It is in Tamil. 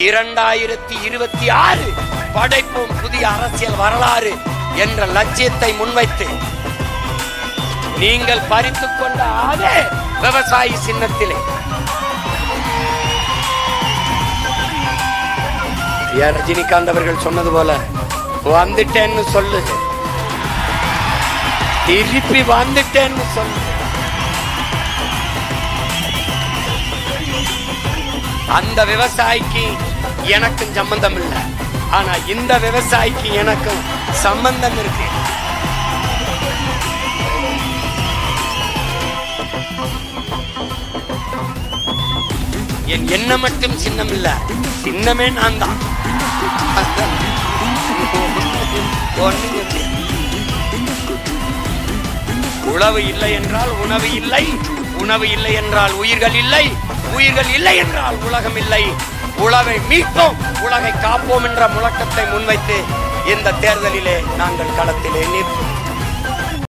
இரண்டாயிரத்தி இருபத்தி ஆறு படைப்போம் புதிய அரசியல் வரலாறு என்ற லட்சியத்தை முன்வைத்து நீங்கள் பறித்துக் கொண்ட அதே விவசாயி சின்னத்திலே. ரஜினிகாந்த் அவர்கள் சொன்னது போல வந்துட்டேன்னு சொல்லு. திருப்பி வந்துட்டேன்னு சொல்லு. அந்த விவசாயிக்கு எனக்கும் சம்பந்தம் இல்லை ஆனா இந்த விவசாயிக்கு எனக்கும் சம்பந்தம் இருக்கு. என் என்ன மட்டும் சின்னம் இல்ல சின்னமே நான் தான் உழவு இல்லை என்றால் உணவு இல்லை. உணவு இல்லை என்றால் உயிர்கள் இல்லை. உயிர்கள் இல்லை என்றால் உலகம் இல்லை. உலகை மீட்போம் உலகை காப்போம் என்ற முழக்கத்தை முன்வைத்து இந்த தேர்தலிலே நாங்கள் களத்திலே நிற்போம்.